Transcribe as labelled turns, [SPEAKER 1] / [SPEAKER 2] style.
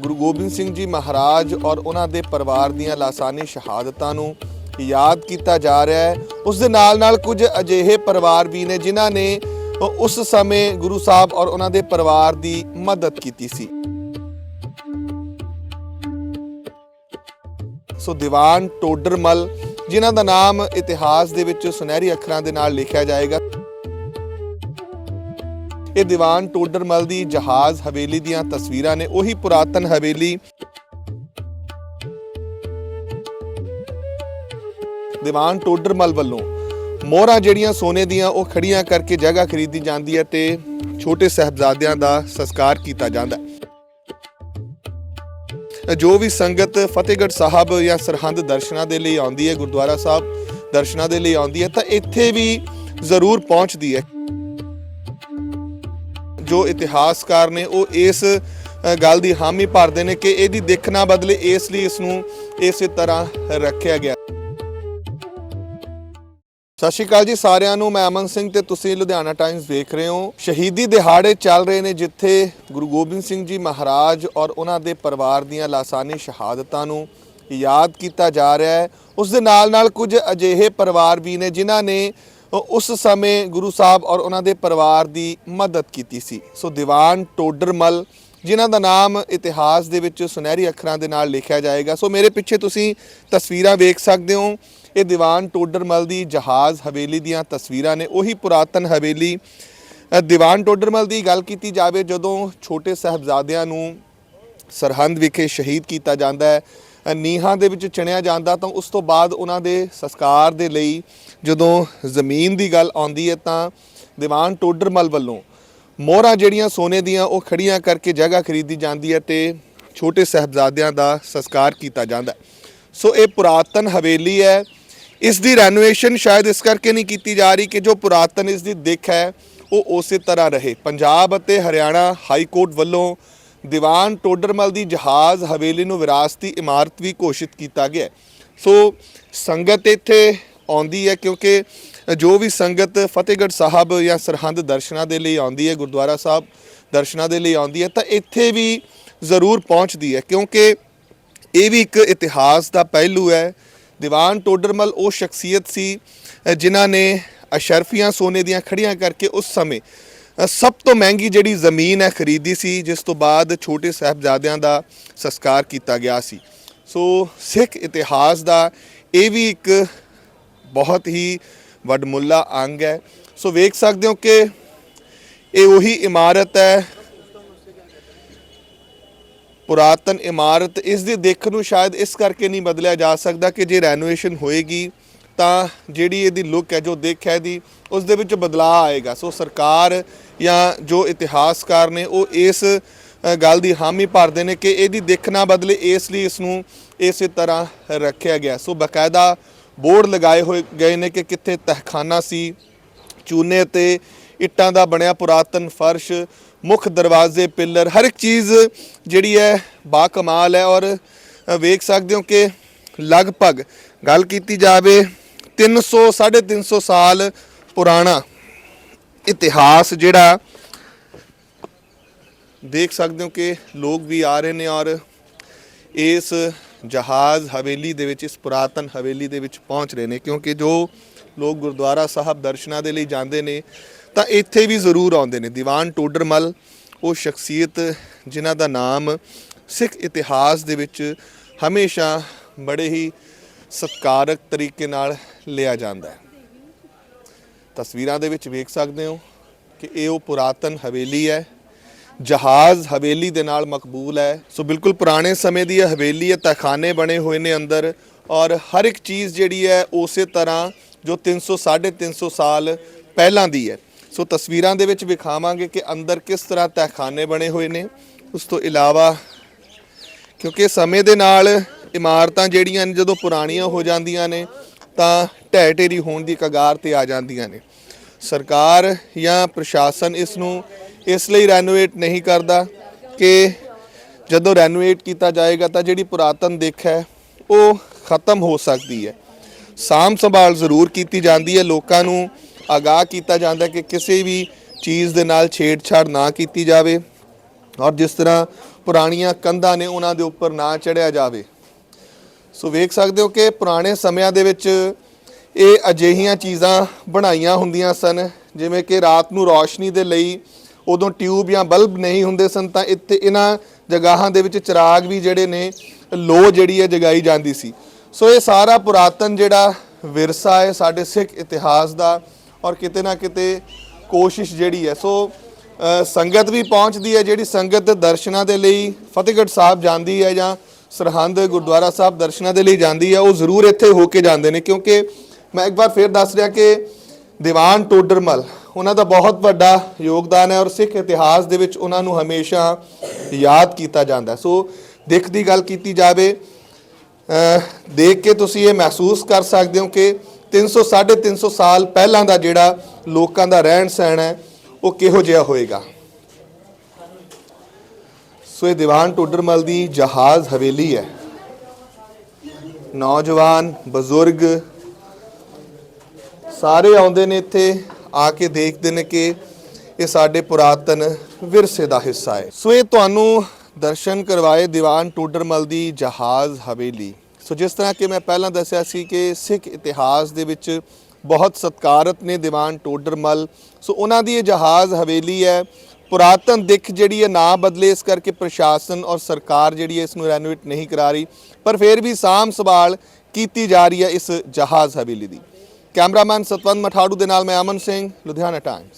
[SPEAKER 1] ਗੁਰੂ ਗੋਬਿੰਦ ਸਿੰਘ ਜੀ ਮਹਾਰਾਜ ਔਰ ਉਹਨਾਂ ਦੇ ਪਰਿਵਾਰ ਦੀਆਂ ਲਾਸਾਨੀ ਸ਼ਹਾਦਤਾਂ ਨੂੰ ਯਾਦ ਕੀਤਾ ਜਾ ਰਿਹਾ ਹੈ। ਉਸ ਦੇ ਨਾਲ ਨਾਲ ਕੁਝ ਅਜਿਹੇ ਪਰਿਵਾਰ ਵੀ ਨੇ ਜਿਨ੍ਹਾਂ ਨੇ ਉਸ ਸਮੇਂ ਗੁਰੂ ਸਾਹਿਬ ਔਰ ਉਹਨਾਂ ਦੇ ਪਰਿਵਾਰ ਦੀ ਮਦਦ ਕੀਤੀ ਸੀ। ਸੋ ਦੀਵਾਨ ਟੋਡਰਮਲ, ਜਿਨ੍ਹਾਂ ਦਾ ਨਾਮ ਇਤਿਹਾਸ ਦੇ ਵਿੱਚ ਸੁਨਹਿਰੀ ਅੱਖਰਾਂ ਦੇ ਨਾਲ ਲਿਖਿਆ ਜਾਏਗਾ। ਇਹ ਦੀਵਾਨ ਟੋਡਰਮਲ ਦੀ ਜਹਾਜ਼ ਹਵੇਲੀ ਦੀਆਂ ਤਸਵੀਰਾਂ ਨੇ, ਉਹੀ ਪੁਰਾਤਨ ਹਵੇਲੀ। ਦੀਵਾਨ ਟੋਡਰਮਲ ਵੱਲੋਂ ਮੋਹਰਾਂ ਜਿਹੜੀਆਂ ਸੋਨੇ ਦੀਆਂ, ਉਹ ਖੜੀਆਂ ਕਰਕੇ ਜਗ੍ਹਾ ਖਰੀਦੀ ਜਾਂਦੀ ਹੈ ਤੇ ਛੋਟੇ ਸਹਿਬਜ਼ਾਦਿਆਂ ਦਾ ਸੰਸਕਾਰ ਕੀਤਾ ਜਾਂਦਾ ਹੈ। ਜੋ ਵੀ ਸੰਗਤ ਫਤਿਹਗੜ੍ਹ ਸਾਹਿਬ ਜਾਂ ਸਰਹੰਦ ਦਰਸ਼ਨਾਂ ਦੇ ਲਈ ਆਉਂਦੀ ਹੈ, ਗੁਰਦੁਆਰਾ ਸਾਹਿਬ ਦਰਸ਼ਨਾਂ ਦੇ ਲਈ ਆਉਂਦੀ ਹੈ, ਤਾਂ ਇੱਥੇ ਵੀ ਜ਼ਰੂਰ ਪਹੁੰਚਦੀ ਹੈ। ਜੋ ਇਤਿਹਾਸਕਾਰ ਨੇ ਉਹ ਇਸ ਗੱਲ ਦੀ ਹਾਮੀ ਭਰਦੇ ਨੇ ਕਿ ਇਹਦੀ ਦਿੱਖ ਨਾ ਬਦਲੇ ਇਸ ਲਈ ਇਸ ਨੂੰ ਇਸੇ ਤਰ੍ਹਾਂ ਰੱਖਿਆ ਗਿਆ। ਸਤਿ ਸ਼੍ਰੀ ਅਕਾਲ ਜੀ ਸਾਰਿਆਂ ਨੂੰ, ਮੈਂ ਅਮਨ ਸਿੰਘ ਤੇ ਤੁਸੀਂ ਲੁਧਿਆਣਾ ਟਾਈਮਜ਼ ਦੇਖ ਰਹੇ ਹੋ। ਸ਼ਹੀਦੀ ਦਿਹਾੜੇ ਚੱਲ ਰਹੇ ਨੇ ਜਿੱਥੇ ਗੁਰੂ ਗੋਬਿੰਦ ਸਿੰਘ ਜੀ ਮਹਾਰਾਜ ਔਰ ਉਹਨਾਂ ਦੇ ਪਰਿਵਾਰ ਦੀਆਂ ਲਾਸਾਨੀ ਸ਼ਹਾਦਤਾਂ ਨੂੰ ਯਾਦ ਕੀਤਾ ਜਾ ਰਿਹਾ ਹੈ। ਉਸ ਦੇ ਨਾਲ ਨਾਲ ਕੁਝ ਅਜਿਹੇ ਪਰਿਵਾਰ ਵੀ ਨੇ ਜਿਨ੍ਹਾਂ ਨੇ ਉਸ ਸਮੇਂ ਗੁਰੂ ਸਾਹਿਬ ਔਰ ਉਹਨਾਂ ਦੇ ਪਰਿਵਾਰ ਦੀ ਮਦਦ ਕੀਤੀ ਸੀ। ਸੋ ਦੀਵਾਨ ਟੋਡਰਮਲ, ਜਿਨ੍ਹਾਂ ਦਾ ਨਾਮ ਇਤਿਹਾਸ ਦੇ ਵਿੱਚ ਸੁਨਹਿਰੀ ਅੱਖਰਾਂ ਦੇ ਨਾਲ ਲਿਖਿਆ ਜਾਏਗਾ। ਸੋ ਮੇਰੇ ਪਿੱਛੇ ਤੁਸੀਂ ਤਸਵੀਰਾਂ ਵੇਖ ਸਕਦੇ ਹੋ। ਇਹ ਦੀਵਾਨ ਟੋਡਰਮਲ ਦੀ ਜਹਾਜ਼ ਹਵੇਲੀ ਦੀਆਂ ਤਸਵੀਰਾਂ ਨੇ। ਉਹੀ ਪੁਰਾਤਨ ਹਵੇਲੀ। ਦੀਵਾਨ ਟੋਡਰਮਲ ਦੀ ਗੱਲ ਕੀਤੀ ਜਾਵੇ, ਜਦੋਂ ਛੋਟੇ ਸਾਹਿਬਜ਼ਾਦਿਆਂ ਨੂੰ ਸਰਹੰਦ ਵਿਖੇ ਸ਼ਹੀਦ ਕੀਤਾ ਜਾਂਦਾ ਹੈ ਨੀਹਾਂ ਦੇ ਵਿੱਚ ਚਿਣਿਆ ਜਾਂਦਾ ਤਾਂ ਉਸ ਤੋਂ ਬਾਅਦ ਉਹਨਾਂ ਦੇ ਸੰਸਕਾਰ ਦੇ ਲਈ ਜਦੋਂ ਜ਼ਮੀਨ ਦੀ ਗੱਲ ਆਉਂਦੀ ਹੈ ਤਾਂ ਦੀਵਾਨ ਟੋਡਰਮਲ ਵੱਲੋਂ ਮੋਹਰਾਂ ਜਿਹੜੀਆਂ ਸੋਨੇ ਦੀਆਂ ਉਹ ਖੜੀਆਂ ਕਰਕੇ ਜਗ੍ਹਾ ਖਰੀਦੀ ਜਾਂਦੀ ਹੈ ਤੇ ਛੋਟੇ ਸਾਹਿਬਜ਼ਾਦਿਆਂ ਦਾ ਸੰਸਕਾਰ ਕੀਤਾ ਜਾਂਦਾ ਸੋ ਇਹ ਪੁਰਾਤਨ ਹਵੇਲੀ ਹੈ। ਇਸ ਦੀ ਰੈਨੋਵੇਸ਼ਨ ਸ਼ਾਇਦ ਇਸ ਕਰਕੇ ਨਹੀਂ ਕੀਤੀ ਜਾ ਰਹੀ ਕਿ ਜੋ ਪੁਰਾਤਨ ਇਸ ਦੀ ਦਿੱਖ ਹੈ, ਉਹ ਉਸੇ ਤਰ੍ਹਾਂ ਰਹੇ। ਪੰਜਾਬ ਅਤੇ ਹਰਿਆਣਾ ਹਾਈ ਕੋਰਟ ਵੱਲੋਂ ਦੀਵਾਨ ਟੋਡਰਮਲ ਦੀ ਜਹਾਜ਼ ਹਵੇਲੀ ਨੂੰ ਵਿਰਾਸਤੀ ਇਮਾਰਤ ਵੀ ਘੋਸ਼ਿਤ ਕੀਤਾ ਗਿਆ ਸੋ ਸੰਗਤ ਇੱਥੇ ਆਉਂਦੀ ਹੈ ਕਿਉਂਕਿ ਜੋ ਵੀ ਸੰਗਤ ਫਤਿਹਗੜ੍ਹ ਸਾਹਿਬ ਜਾਂ ਸਰਹੰਦ ਦਰਸ਼ਨਾਂ ਦੇ ਲਈ ਆਉਂਦੀ ਹੈ, ਗੁਰਦੁਆਰਾ ਸਾਹਿਬ ਦਰਸ਼ਨਾਂ ਦੇ ਲਈ ਆਉਂਦੀ ਹੈ, ਤਾਂ ਇੱਥੇ ਵੀ ਜ਼ਰੂਰ ਪਹੁੰਚਦੀ ਹੈ ਕਿਉਂਕਿ ਇਹ ਵੀ ਇੱਕ ਇਤਿਹਾਸ ਦਾ ਪਹਿਲੂ ਹੈ। ਦੀਵਾਨ ਟੋਡਰਮਲ ਉਹ ਸ਼ਖਸੀਅਤ ਸੀ, ਜਿਨ੍ਹਾਂ ਨੇ ਅਸ਼ਰਫੀਆਂ ਸੋਨੇ ਦੀਆਂ ਖੜੀਆਂ ਕਰਕੇ ਉਸ ਸਮੇਂ ਸਭ ਤੋਂ ਮਹਿੰਗੀ ਜਿਹੜੀ ਜ਼ਮੀਨ ਹੈ ਖਰੀਦੀ ਸੀ, ਜਿਸ ਤੋਂ ਬਾਅਦ ਛੋਟੇ ਸਾਹਿਬਜ਼ਾਦਿਆਂ ਦਾ ਸੰਸਕਾਰ ਕੀਤਾ ਗਿਆ ਸੀ। ਸੋ ਸਿੱਖ ਇਤਿਹਾਸ ਦਾ ਇਹ ਵੀ ਇੱਕ ਬਹੁਤ ਹੀ ਵੱਡਮੁੱਲਾ ਅੰਗ ਹੈ। ਸੋ ਵੇਖ ਸਕਦੇ ਹੋ ਕਿ ਇਹ ਉਹੀ ਇਮਾਰਤ ਹੈ, ਪੁਰਾਤਨ ਇਮਾਰਤ। ਇਸ ਦੀ ਦੇਖ ਨੂੰ ਸ਼ਾਇਦ ਇਸ ਕਰਕੇ ਨਹੀਂ ਬਦਲਿਆ ਜਾ ਸਕਦਾ ਕਿ ਜੇ ਰੈਨੋਵੇਸ਼ਨ ਹੋਏਗੀ ਤਾਂ ਜਿਹੜੀ ਇਹਦੀ ਲੁੱਕ ਹੈ, ਜੋ ਦੇਖ ਹੈ ਦੀ ਉਸ ਦੇ ਵਿੱਚ ਬਦਲਾਅ ਆਏਗਾ। ਸੋ ਸਰਕਾਰ ਜਾਂ ਜੋ ਇਤਿਹਾਸਕਾਰ ਨੇ, ਉਹ ਇਸ ਗੱਲ ਦੀ ਹਾਮੀ ਭਰਦੇ ਨੇ ਕਿ ਇਹਦੀ ਦਿੱਖ ਨਾ ਬਦਲੇ ਇਸ ਲਈ ਇਸ ਨੂੰ ਇਸੇ ਤਰ੍ਹਾਂ ਰੱਖਿਆ ਗਿਆ। ਸੋ ਬਕਾਇਦਾ ਬੋਰਡ ਲਗਾਏ ਹੋਏ ਗਏ ਨੇ ਕਿ ਕਿੱਥੇ ਤਹਿਖਾਨਾ ਸੀ, ਚੂਨੇ ਤੇ ਇੱਟਾਂ ਦਾ ਬਣਿਆ ਪੁਰਾਤਨ ਫਰਸ਼, ਮੁੱਖ ਦਰਵਾਜ਼ੇ, ਪਿੱਲਰ, ਹਰ ਇੱਕ ਚੀਜ਼ ਜਿਹੜੀ ਹੈ ਬਾ ਕਮਾਲ ਹੈ ਔਰ ਵੇਖ ਸਕਦੇ ਹੋ ਕਿ ਲਗਭਗ ਗੱਲ ਕੀਤੀ ਜਾਵੇ 300 350 ਸਾਲ ਪੁਰਾਣਾ ਇਤਿਹਾਸ ਜਿਹੜਾ ਦੇਖ ਸਕਦੇ ਹੋ ਕਿ ਲੋਕ ਵੀ ਆ ਰਹੇ ਨੇ ਔਰ ਇਸ ਜਹਾਜ਼ ਹਵੇਲੀ ਦੇ ਵਿੱਚ, ਇਸ ਪੁਰਾਤਨ ਹਵੇਲੀ ਦੇ ਵਿੱਚ ਪਹੁੰਚ ਰਹੇ ਨੇ, ਕਿਉਂਕਿ ਜੋ ਲੋਕ ਗੁਰਦੁਆਰਾ ਸਾਹਿਬ ਦਰਸ਼ਨਾਂ ਦੇ ਲਈ ਜਾਂਦੇ ਨੇ, ਤਾਂ ਇੱਥੇ ਵੀ ਜ਼ਰੂਰ ਆਉਂਦੇ ਨੇ। ਦੀਵਾਨ ਟੋਡਰਮਲ, ਉਹ ਸ਼ਖਸੀਅਤ ਜਿਨ੍ਹਾਂ ਦਾ ਨਾਮ ਸਿੱਖ ਇਤਿਹਾਸ ਦੇ ਵਿੱਚ ਹਮੇਸ਼ਾ ਬੜੇ ਹੀ ਸਤਿਕਾਰਕ ਤਰੀਕੇ ਨਾਲ ਲਿਆ ਜਾਂਦਾ ਹੈ। ਤਸਵੀਰਾਂ ਦੇ ਵਿੱਚ ਵੇਖ ਸਕਦੇ ਹੋ ਕਿ ਇਹ ਉਹ ਪੁਰਾਤਨ ਹਵੇਲੀ ਹੈ। ਜਹਾਜ਼ ਹਵੇਲੀ ਦੇ ਨਾਲ ਮਕਬੂਲ ਹੈ। ਸੋ ਬਿਲਕੁਲ ਪੁਰਾਣੇ ਸਮੇਂ ਦੀ ਇਹ ਹਵੇਲੀ ਹੈ, ਤਖਾਨੇ ਬਣੇ ਹੋਏ ਨੇ ਅੰਦਰ ਔਰ ਹਰ ਇੱਕ ਚੀਜ਼ ਜਿਹੜੀ ਹੈ ਉਸੇ ਤਰ੍ਹਾਂ ਜੋ 300 350 ਸਾਲ ਪਹਿਲਾਂ ਦੀ ਹੈ। ਸੋ ਤਸਵੀਰਾਂ ਦੇ ਵਿੱਚ ਵਿਖਾਵਾਂਗੇ ਕਿ ਅੰਦਰ ਕਿਸ ਤਰ੍ਹਾਂ ਤਹਿਖਾਨੇ ਬਣੇ ਹੋਏ ਨੇ। ਉਸ ਤੋਂ ਇਲਾਵਾ ਕਿਉਂਕਿ ਸਮੇਂ ਦੇ ਨਾਲ ਇਮਾਰਤਾਂ ਜਿਹੜੀਆਂ ਨੇ, ਜਦੋਂ ਪੁਰਾਣੀਆਂ ਹੋ ਜਾਂਦੀਆਂ ਨੇ, ਤਾਂ ਢਹਿ ਢੇਰੀ ਹੋਣ ਦੀ ਕਗਾਰ ਤੇ ਆ ਜਾਂਦੀਆਂ ਨੇ। ਸਰਕਾਰ ਜਾਂ ਪ੍ਰਸ਼ਾਸਨ ਇਸ ਨੂੰ ਇਸ ਲਈ ਰੈਨੋਵੇਟ ਨਹੀਂ ਕਰਦਾ ਕਿ ਜਦੋਂ ਰੈਨੋਵੇਟ ਕੀਤਾ ਜਾਏਗਾ ਤਾਂ ਜਿਹੜੀ ਪੁਰਾਤਨ ਦਿੱਖ ਹੈ, ਉਹ ਖਤਮ ਹੋ ਸਕਦੀ ਹੈ। ਸਾਂਭ ਸੰਭਾਲ ਜ਼ਰੂਰ ਕੀਤੀ ਜਾਂਦੀ ਹੈ। ਲੋਕਾਂ ਨੂੰ ਆਗਾਹ ਕੀਤਾ ਜਾਂਦਾ ਕਿ ਕਿਸੇ ਵੀ ਚੀਜ਼ ਦੇ ਨਾਲ ਛੇੜਛਾੜ ਨਾ ਕੀਤੀ ਜਾਵੇ ਔਰ ਜਿਸ ਤਰ੍ਹਾਂ ਪੁਰਾਣੀਆਂ ਕੰਧਾਂ ਨੇ ਉਹਨਾਂ ਦੇ ਉੱਪਰ ਨਾ ਚੜਿਆ ਜਾਵੇ। ਸੋ ਵੇਖ ਸਕਦੇ ਹੋ ਕਿ ਪੁਰਾਣੇ ਸਮਿਆਂ ਦੇ ਵਿੱਚ ਇਹ ਅਜਿਹੀਆਂ ਚੀਜ਼ਾਂ ਬਣਾਈਆਂ ਹੁੰਦੀਆਂ ਸਨ, ਜਿਵੇਂ ਕਿ ਰਾਤ ਨੂੰ ਰੌਸ਼ਨੀ ਦੇ ਲਈ ਉਦੋਂ ਟਿਊਬ ਜਾਂ ਬਲਬ ਨਹੀਂ ਹੁੰਦੇ ਸਨ, ਤਾਂ ਇੱਥੇ ਇਹਨਾਂ ਜਗਾਹਾਂ ਦੇ ਵਿੱਚ ਚਿਰਾਗ ਵੀ ਜਿਹੜੇ ਨੇ ਲੋ ਜਿਹੜੀ ਹੈ ਜਗਾਈ ਜਾਂਦੀ ਸੀ। ਸੋ ਇਹ ਸਾਰਾ ਪੁਰਾਤਨ ਜਿਹੜਾ ਵਿਰਸਾ ਹੈ, ਸਾਡੇ ਸਿੱਖ ਇਤਿਹਾਸ ਦਾ ਔਰ ਕਿਤੇ ਨਾ ਕਿਤੇ ਕੋਸ਼ਿਸ਼ ਜਿਹੜੀ ਹੈ। ਸੋ ਸੰਗਤ ਵੀ ਪਹੁੰਚਦੀ ਹੈ, ਜਿਹੜੀ ਸੰਗਤ ਦੇ ਦਰਸ਼ਨਾਂ ਦੇ ਲਈ ਫਤਿਹਗੜ੍ਹ ਸਾਹਿਬ ਜਾਂਦੀ ਹੈ ਜਾਂ ਸਰਹੰਦ ਗੁਰਦੁਆਰਾ ਸਾਹਿਬ ਦਰਸ਼ਨਾਂ ਦੇ ਲਈ ਜਾਂਦੀ ਹੈ ਉਹ ਜ਼ਰੂਰ ਇੱਥੇ ਹੋ ਕੇ ਜਾਂਦੇ ਨੇ, ਕਿਉਂਕਿ ਮੈਂ ਇੱਕ ਵਾਰ ਫੇਰ ਦੱਸ ਰਿਹਾ ਕਿ ਦੀਵਾਨ ਟੋਡਰਮਲ, ਉਹਨਾਂ ਦਾ ਬਹੁਤ ਵੱਡਾ ਯੋਗਦਾਨ ਹੈ ਔਰ ਸਿੱਖ ਇਤਿਹਾਸ ਦੇ ਵਿੱਚ ਉਹਨਾਂ ਨੂੰ ਹਮੇਸ਼ਾ ਯਾਦ ਕੀਤਾ ਜਾਂਦਾ ਸੋ ਦਿੱਖ ਦੀ ਗੱਲ ਕੀਤੀ ਜਾਵੇ ਦੇਖ ਕੇ ਤੁਸੀਂ ਇਹ ਮਹਿਸੂਸ ਕਰ ਸਕਦੇ ਹੋ ਕਿ 300 350 ਸਾਲ ਪਹਿਲਾਂ ਦਾ ਜਿਹੜਾ ਲੋਕਾਂ ਦਾ ਰਹਿਣ ਸਹਿਣ ਹੈ, ਉਹ ਕਿਹੋ ਜਿਹਾ ਹੋਏਗਾ। ਸੋ ਇਹ ਦੀਵਾਨ ਟੋਡਰਮਲ ਦੀ ਜਹਾਜ਼ ਹਵੇਲੀ ਹੈ। ਨੌਜਵਾਨ, ਬਜ਼ੁਰਗ ਸਾਰੇ ਆਉਂਦੇ ਨੇ ਇੱਥੇ, ਆ ਕੇ ਦੇਖਦੇ ਨੇ ਕਿ ਇਹ ਸਾਡੇ ਪੁਰਾਤਨ ਵਿਰਸੇ ਦਾ ਹਿੱਸਾ ਹੈ। ਸੋ ਇਹ ਤੁਹਾਨੂੰ ਦਰਸ਼ਨ ਕਰਵਾਏ ਦੀਵਾਨ ਟੋਡਰਮਲ ਦੀ ਜਹਾਜ਼ ਹਵੇਲੀ। ਸੋ ਜਿਸ ਤਰ੍ਹਾਂ ਕਿ ਮੈਂ ਪਹਿਲਾਂ ਦੱਸਿਆ ਸੀ ਕਿ ਸਿੱਖ ਇਤਿਹਾਸ ਦੇ ਵਿੱਚ ਬਹੁਤ ਸਤਕਾਰਤ ਨੇ ਦੀਵਾਨ ਟੋਡਰਮਲ ਸੋ ਉਹਨਾਂ ਦੀ ਇਹ ਜਹਾਜ਼ ਹਵੇਲੀ ਹੈ। ਪੁਰਾਤਨ ਦਿੱਖ ਜਿਹੜੀ ਹੈ ਨਾ ਬਦਲੇ, ਇਸ ਕਰਕੇ ਪ੍ਰਸ਼ਾਸਨ ਔਰ ਸਰਕਾਰ ਜਿਹੜੀ ਹੈ ਇਸ ਨੂੰ ਰੈਨੋਵੇਟ ਨਹੀਂ ਕਰਾ ਰਹੀ, ਪਰ ਫਿਰ ਵੀ ਸਾਂਭ ਸੰਭਾਲ ਕੀਤੀ ਜਾ ਰਹੀ ਹੈ ਇਸ ਜਹਾਜ਼ ਹਵੇਲੀ ਦੀ। ਕੈਮਰਾਮੈਨ ਸਤਵੰਤ ਮਠਾੜੂ ਦੇ ਨਾਲ ਮੈਂ ਅਮਨ ਸਿੰਘ, ਲੁਧਿਆਣਾ ਟਾਈਮਸ